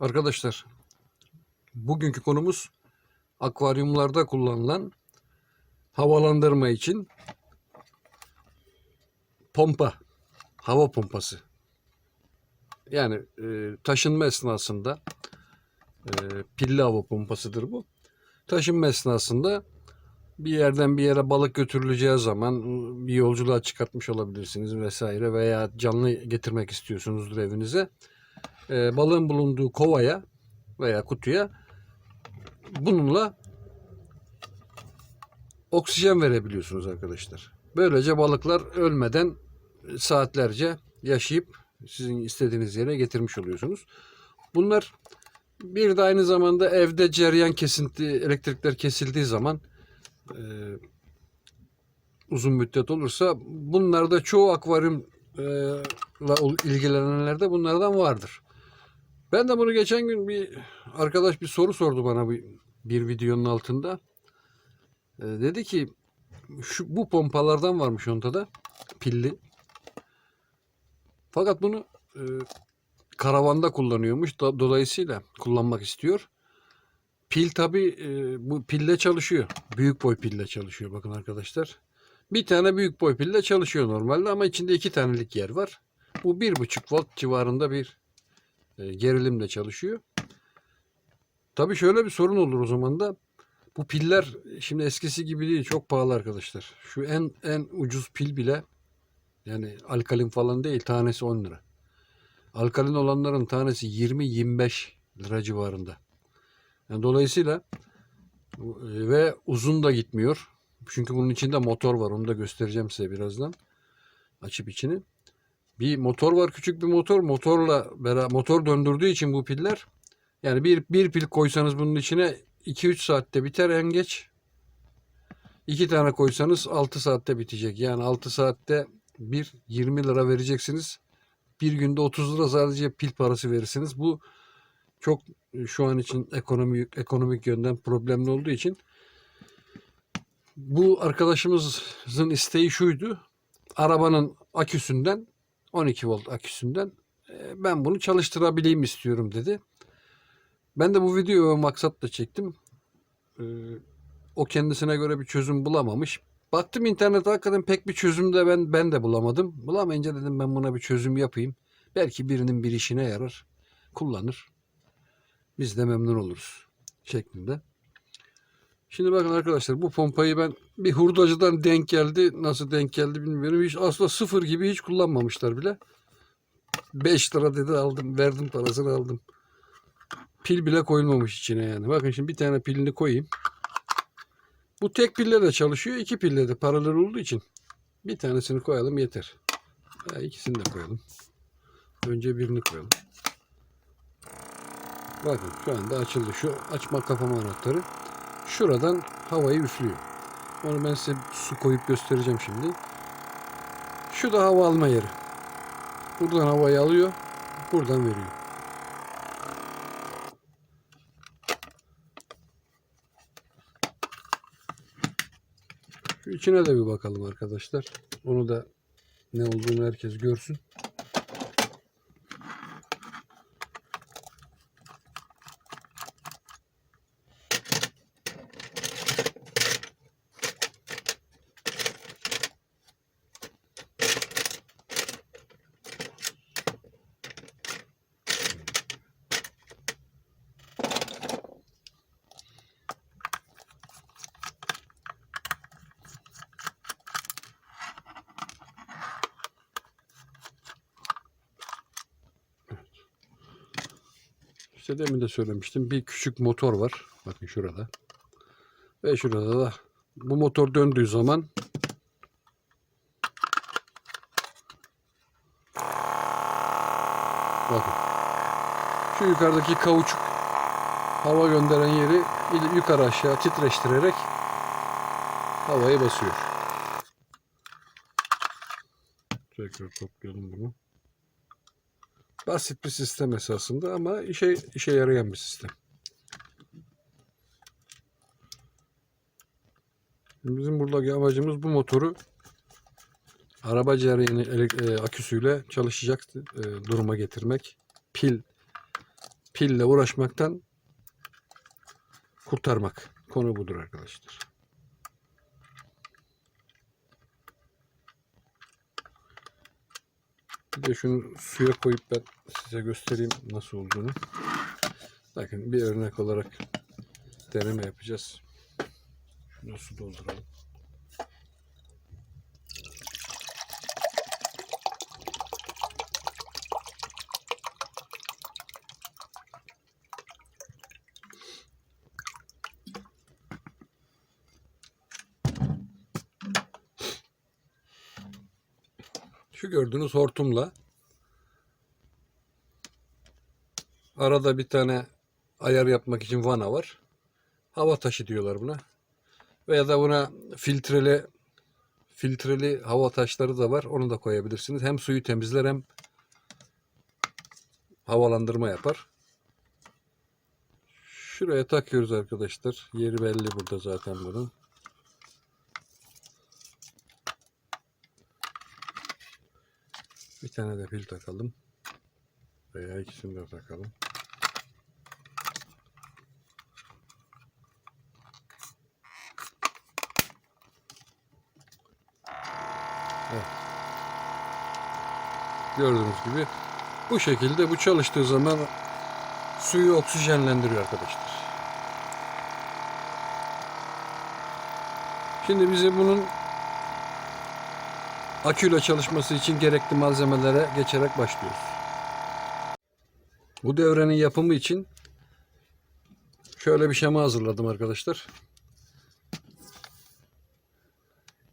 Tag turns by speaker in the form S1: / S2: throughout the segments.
S1: Arkadaşlar, bugünkü konumuz akvaryumlarda kullanılan havalandırma için pompa, hava pompası. Yani e, taşınma esnasında e, pilli hava pompasıdır bu. Taşınma esnasında bir yerden bir yere balık götürüleceği zaman e, bir yolculuğa çıkartmış olabilirsiniz vesaire veya canlı getirmek istiyorsunuzdur evinize e, balığın bulunduğu kovaya veya kutuya bununla oksijen verebiliyorsunuz arkadaşlar. Böylece balıklar ölmeden saatlerce yaşayıp sizin istediğiniz yere getirmiş oluyorsunuz. Bunlar bir de aynı zamanda evde cereyan kesinti, elektrikler kesildiği zaman e, uzun müddet olursa bunlarda çoğu akvaryumla ilgilenenlerde bunlardan vardır. Ben de bunu geçen gün bir arkadaş bir soru sordu bana bir, bir videonun altında. Ee, dedi ki şu bu pompalardan varmış onda da pilli. Fakat bunu e, karavanda kullanıyormuş. Da- dolayısıyla kullanmak istiyor. Pil tabi bu pille çalışıyor. Büyük boy pille çalışıyor bakın arkadaşlar. Bir tane büyük boy pille çalışıyor normalde ama içinde iki tanelik yer var. Bu bir buçuk volt civarında bir e, gerilimle çalışıyor. Tabii şöyle bir sorun olur o zaman da bu piller şimdi eskisi gibi değil çok pahalı arkadaşlar. Şu en en ucuz pil bile yani alkalin falan değil tanesi 10 lira. Alkalin olanların tanesi 20-25 lira civarında. Yani dolayısıyla e, ve uzun da gitmiyor. Çünkü bunun içinde motor var. Onu da göstereceğim size birazdan. Açıp içini. Bir motor var küçük bir motor. Motorla beraber motor döndürdüğü için bu piller yani bir, bir pil koysanız bunun içine 2-3 saatte biter en geç. İki tane koysanız 6 saatte bitecek. Yani 6 saatte bir 20 lira vereceksiniz. Bir günde 30 lira sadece pil parası verirsiniz. Bu çok e, şu an için ekonomik ekonomik yönden problemli olduğu için bu arkadaşımızın isteği şuydu. Arabanın aküsünden 12 volt aküsünden e, ben bunu çalıştırabileyim istiyorum dedi. Ben de bu videoyu maksatla çektim. E, O kendisine göre bir çözüm bulamamış. Baktım internette hakikaten pek bir çözüm de ben ben de bulamadım. Bulamayınca dedim ben buna bir çözüm yapayım. Belki birinin bir işine yarar. Kullanır. Biz de memnun oluruz. Şeklinde. Şimdi bakın arkadaşlar bu pompayı ben bir hurdacıdan denk geldi. Nasıl denk geldi bilmiyorum. Hiç aslında sıfır gibi hiç kullanmamışlar bile. 5 lira dedi aldım. Verdim parasını aldım. Pil bile koyulmamış içine yani. Bakın şimdi bir tane pilini koyayım. Bu tek pille de çalışıyor. iki pille de paralel olduğu için. Bir tanesini koyalım yeter. Ya ikisini de koyalım. Önce birini koyalım. Bakın şu anda açıldı. Şu açma kapama anahtarı. Şuradan havayı üflüyor. Onu ben size su koyup göstereceğim şimdi. Şu da hava alma yeri. Buradan havayı alıyor. Buradan veriyor. Şu içine de bir bakalım arkadaşlar. Onu da ne olduğunu herkes görsün. İşte demin de söylemiştim. Bir küçük motor var. Bakın şurada. Ve şurada da bu motor döndüğü zaman Bakın. Şu yukarıdaki kauçuk hava gönderen yeri yukarı aşağı titreştirerek havayı basıyor. Tekrar toplayalım bunu. Basit bir sistem esasında ama işe işe yarayan bir sistem. Bizim buradaki amacımız bu motoru araba elek- e, aküsüyle çalışacak e, duruma getirmek. Pil pille uğraşmaktan kurtarmak. Konu budur arkadaşlar. De şunu suya koyup ben size göstereyim nasıl olduğunu. Bakın bir örnek olarak deneme yapacağız. Şunu su dolduralım. Gördüğünüz hortumla arada bir tane ayar yapmak için vana var. Hava taşı diyorlar buna. Veya da buna filtreli filtreli hava taşları da var. Onu da koyabilirsiniz. Hem suyu temizler hem havalandırma yapar. Şuraya takıyoruz arkadaşlar. Yeri belli burada zaten bunun. Tane de pil takalım. Veya ikisini de takalım. Gördüğünüz gibi bu şekilde bu çalıştığı zaman suyu oksijenlendiriyor arkadaşlar. Şimdi bize bunun aküyle çalışması için gerekli malzemelere geçerek başlıyoruz. Bu devrenin yapımı için şöyle bir şema hazırladım arkadaşlar.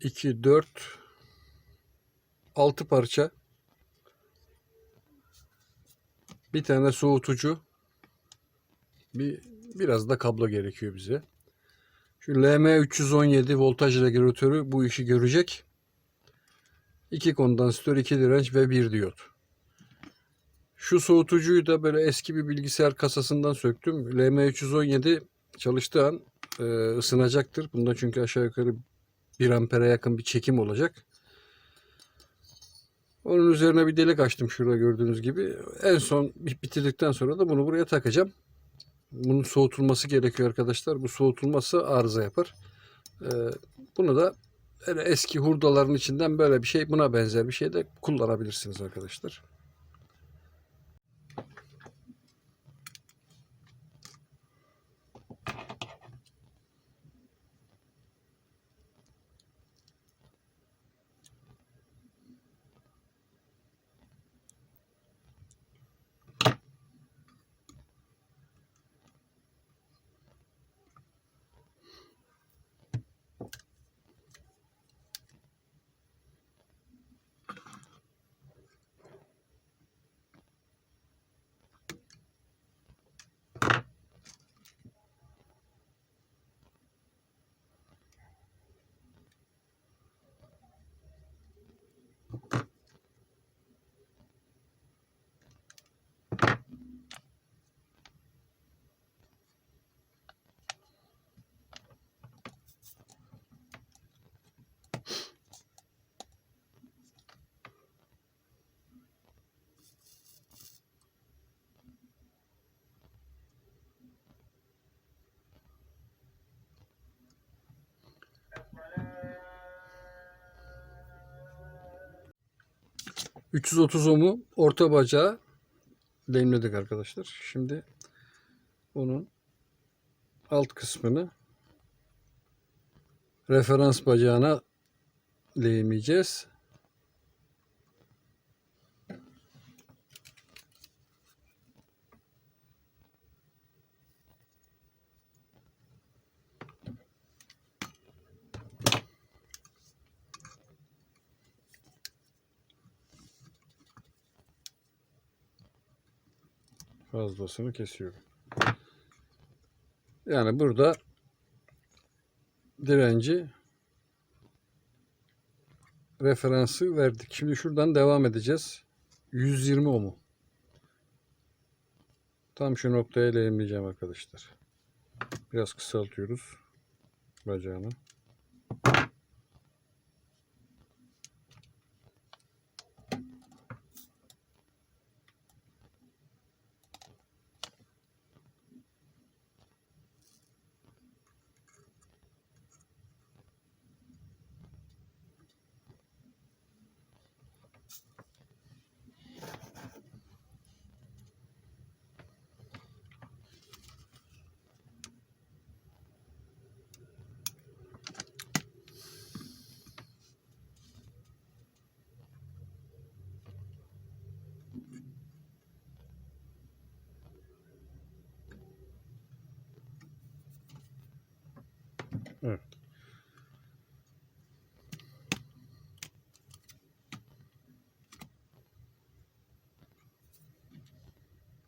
S1: 2, 4, 6 parça bir tane soğutucu bir biraz da kablo gerekiyor bize. Şu LM317 voltaj regülatörü bu işi görecek. 2 kondansatör, 2 direnç ve 1 diyot. Şu soğutucuyu da böyle eski bir bilgisayar kasasından söktüm. LM317 çalıştığı an e, ısınacaktır. Bunda çünkü aşağı yukarı 1 ampere yakın bir çekim olacak. Onun üzerine bir delik açtım şurada gördüğünüz gibi. En son bitirdikten sonra da bunu buraya takacağım. Bunun soğutulması gerekiyor arkadaşlar. Bu soğutulması arıza yapar. Ee, bunu da eski hurdaların içinden böyle bir şey buna benzer bir şey de kullanabilirsiniz arkadaşlar. ...330 ohmu orta bacağı lehimledik arkadaşlar. Şimdi bunun alt kısmını referans bacağına lehimleyeceğiz. Fazlasını kesiyorum. Yani burada direnci referansı verdik. Şimdi şuradan devam edeceğiz. 120 ohmu. Tam şu noktaya lehimleyeceğim arkadaşlar. Biraz kısaltıyoruz bacağını.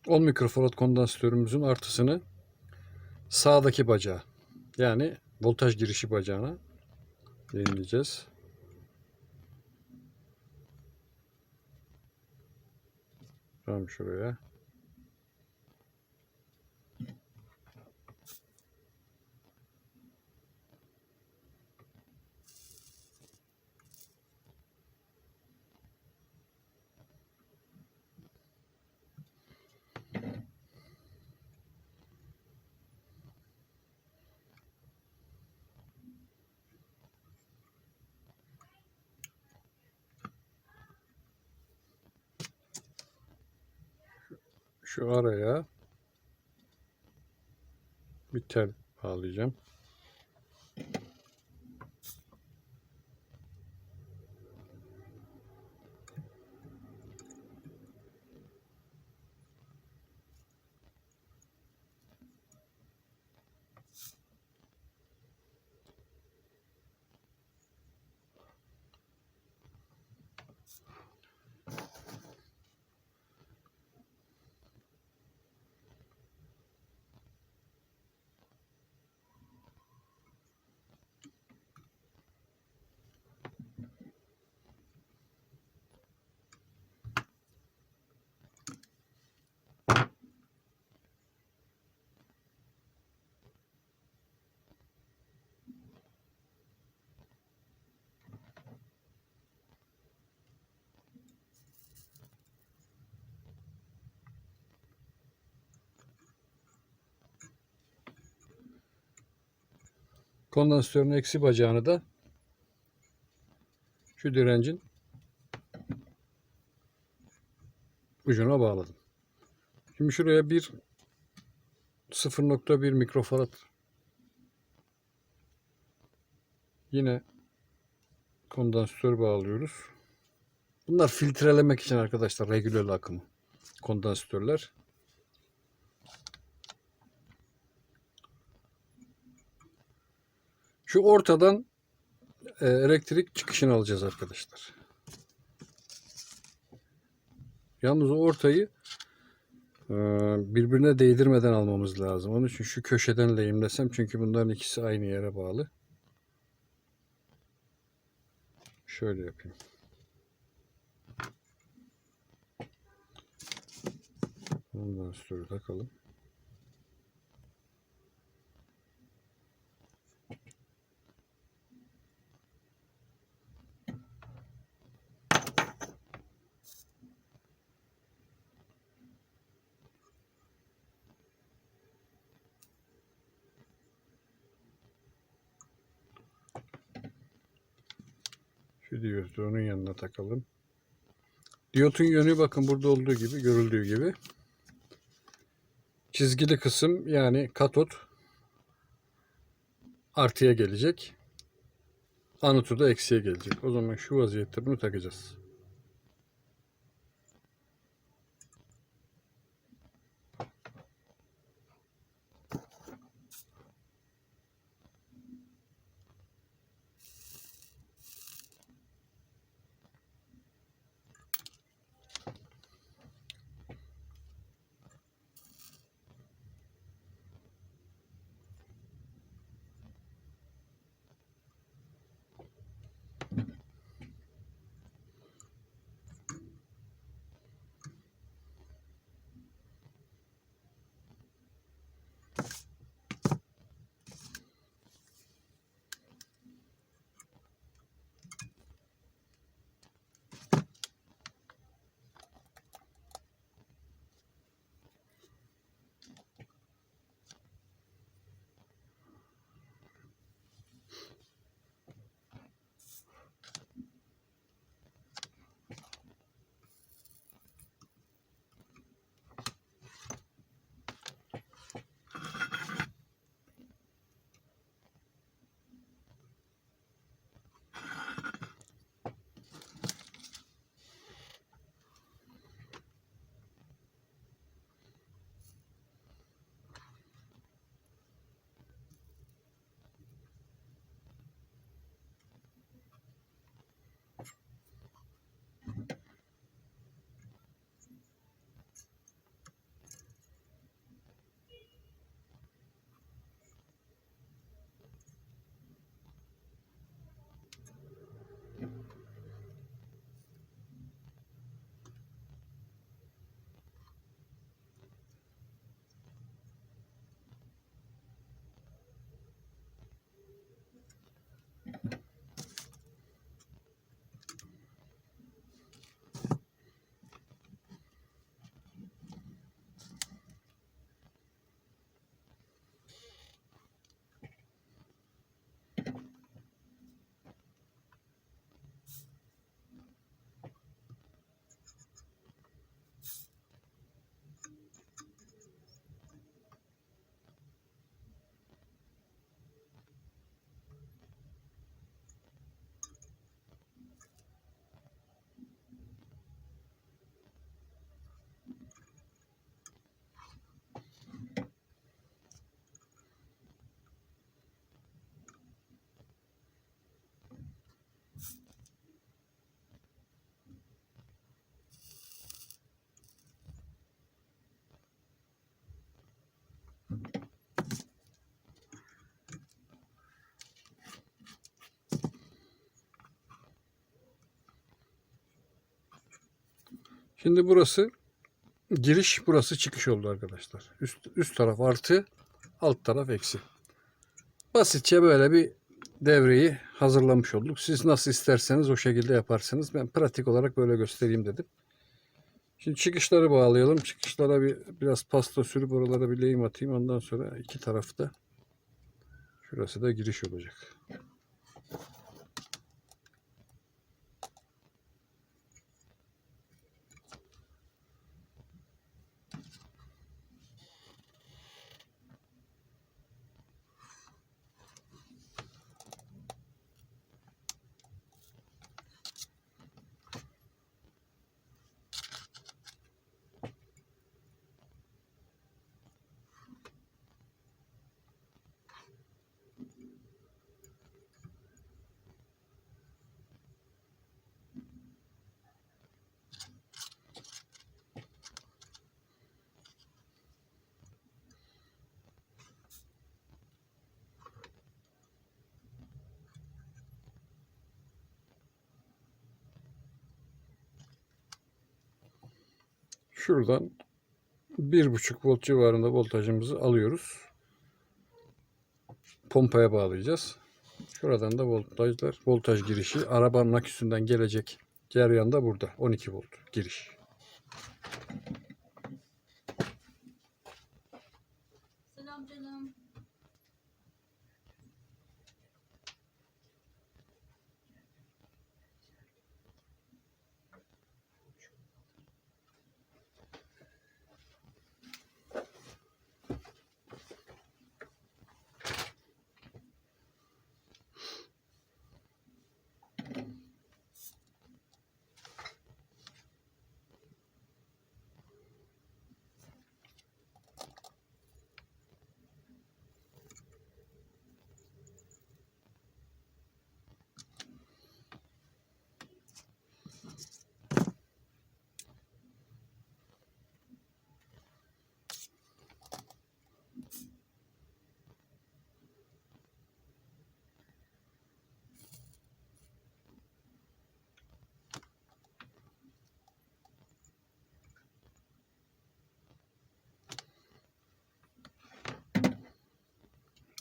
S1: 10 mikrofarad kondansatörümüzün artısını sağdaki bacağa yani voltaj girişi bacağına yenileyeceğiz. Tam şuraya. Şu araya bir tel bağlayacağım. Kondansatörün eksi bacağını da şu direncin ucuna bağladım. Şimdi şuraya bir 0.1 mikrofarad yine kondansatör bağlıyoruz. Bunlar filtrelemek için arkadaşlar regüler akımı kondansatörler. Şu ortadan e, elektrik çıkışını alacağız arkadaşlar. Yalnız ortayı e, birbirine değdirmeden almamız lazım. Onun için şu köşeden lehimlesem çünkü bunların ikisi aynı yere bağlı. Şöyle yapayım. Ondan sonra takalım. Şu diyotu onun yanına takalım. Diyotun yönü bakın burada olduğu gibi görüldüğü gibi. Çizgili kısım yani katot artıya gelecek. Anotu da eksiye gelecek. O zaman şu vaziyette bunu takacağız. Şimdi burası giriş, burası çıkış oldu arkadaşlar. Üst, üst taraf artı, alt taraf eksi. Basitçe böyle bir devreyi hazırlamış olduk. Siz nasıl isterseniz o şekilde yaparsınız. Ben pratik olarak böyle göstereyim dedim. Şimdi çıkışları bağlayalım. Çıkışlara bir biraz pasta sürüp oralara bir lehim atayım. Ondan sonra iki tarafta şurası da giriş olacak. Şuradan bir buçuk volt civarında voltajımızı alıyoruz. Pompaya bağlayacağız. Şuradan da voltajlar, voltaj girişi arabanın aküsünden gelecek cereyan da burada. 12 volt giriş.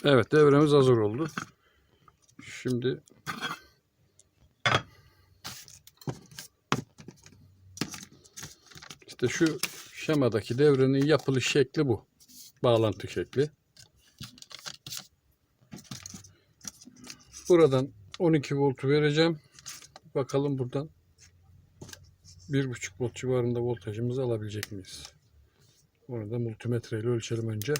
S1: Evet devremiz hazır oldu. Şimdi işte şu şemadaki devrenin yapılış şekli bu. Bağlantı şekli. Buradan 12 voltu vereceğim. Bakalım buradan 1.5 volt civarında voltajımızı alabilecek miyiz? Onu da multimetre ile ölçelim önce.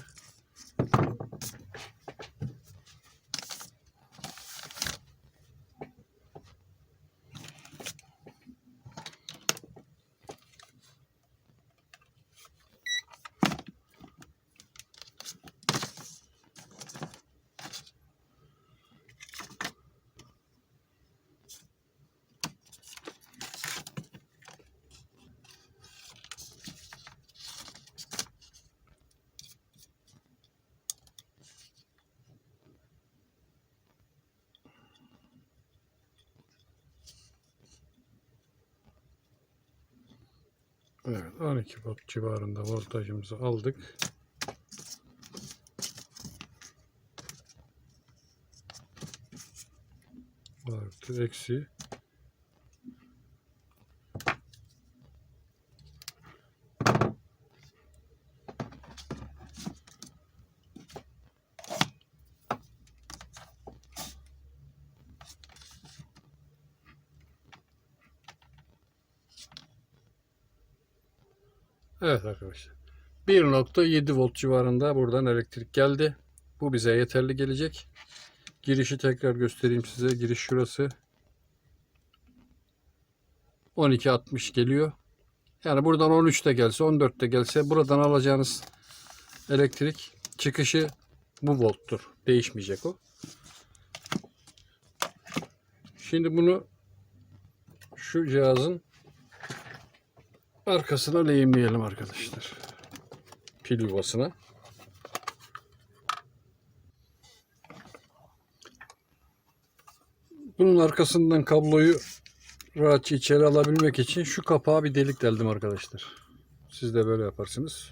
S1: Evet 12 volt civarında voltajımızı aldık. Artı eksi. Evet arkadaşlar. 1.7 volt civarında buradan elektrik geldi. Bu bize yeterli gelecek. Girişi tekrar göstereyim size. Giriş şurası. 12.60 geliyor. Yani buradan 13 de gelse 14 de gelse buradan alacağınız elektrik çıkışı bu volttur. Değişmeyecek o. Şimdi bunu şu cihazın arkasına lehimleyelim arkadaşlar. Pil yuvasına. Bunun arkasından kabloyu rahatça içeri alabilmek için şu kapağa bir delik deldim arkadaşlar. Siz de böyle yaparsınız.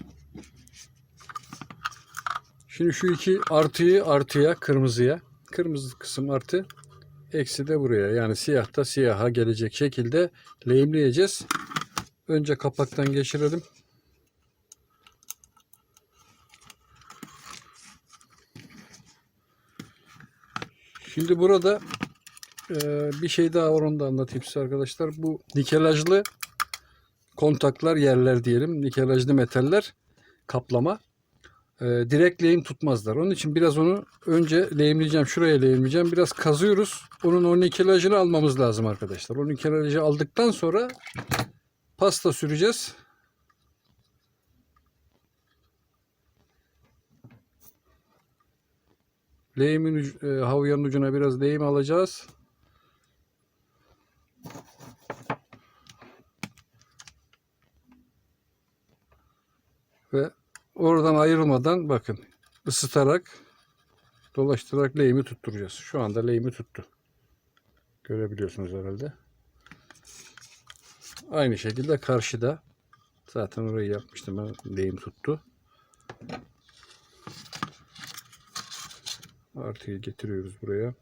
S1: Şimdi şu iki artıyı artıya kırmızıya. Kırmızı kısım artı. Eksi de buraya. Yani siyahta siyaha gelecek şekilde lehimleyeceğiz. Önce kapaktan geçirelim. Şimdi burada ee, bir şey daha var onu da anlatayım size arkadaşlar. Bu nikelajlı kontaklar yerler diyelim. Nikelajlı metaller kaplama. Ee, direkt lehim tutmazlar. Onun için biraz onu önce lehimleyeceğim. Şuraya lehimleyeceğim. Biraz kazıyoruz. Onun o nikelajını almamız lazım arkadaşlar. O nikelajı aldıktan sonra pasta süreceğiz. Lehimin ucu- e, havyanın ucuna biraz lehim alacağız. Ve oradan ayrılmadan bakın ısıtarak dolaştırarak lehimi tutturacağız. Şu anda lehimi tuttu. Görebiliyorsunuz herhalde. Aynı şekilde karşıda zaten orayı yapmıştım ben lehim tuttu. Artıyı getiriyoruz buraya.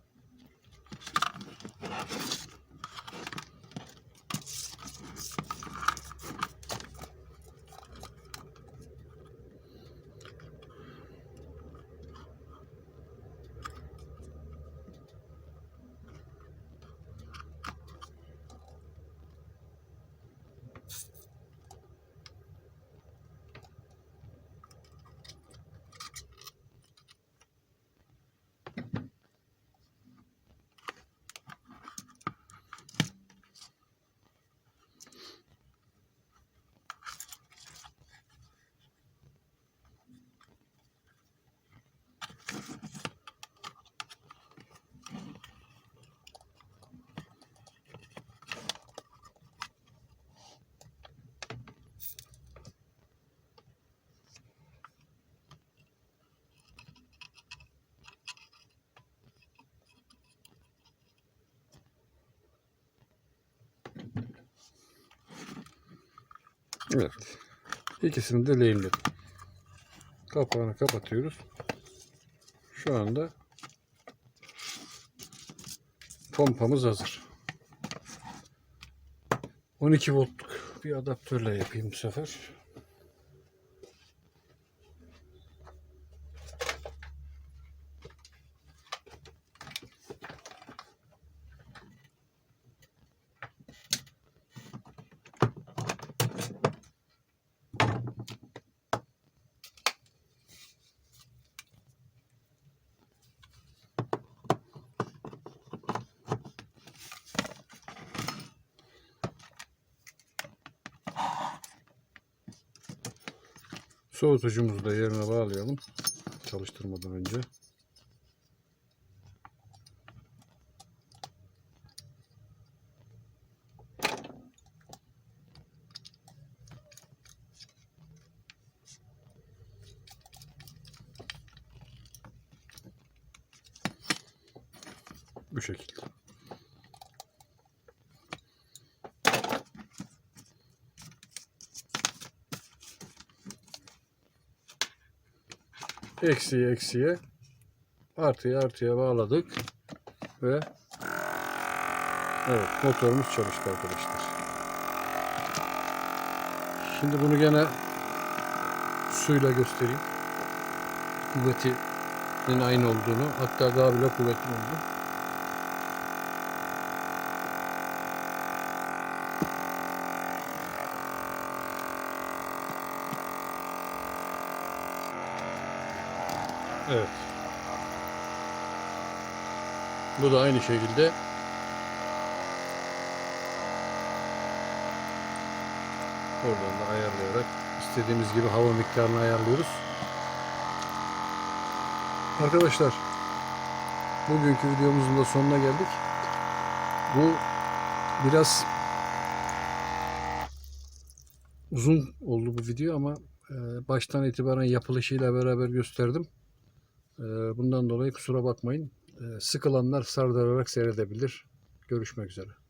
S1: Evet. İkisini de lehimledim. Kapağını kapatıyoruz. Şu anda pompamız hazır. 12 voltluk bir adaptörle yapayım bu sefer. Soğutucumuzu da yerine bağlayalım. Çalıştırmadan önce. Bu şekilde. Eksiye eksiye artıya artıya bağladık ve evet motorumuz çalıştı arkadaşlar. Şimdi bunu gene suyla göstereyim. Kuvvetinin aynı olduğunu hatta daha bile kuvvetli oldu. Evet. Bu da aynı şekilde oradan da ayarlayarak istediğimiz gibi hava miktarını ayarlıyoruz. Arkadaşlar bugünkü videomuzun da sonuna geldik. Bu biraz uzun oldu bu video ama e, baştan itibaren yapılışıyla beraber gösterdim. E, Bundan dolayı kusura bakmayın. E, Sıkılanlar sardırarak seyredebilir. Görüşmek üzere.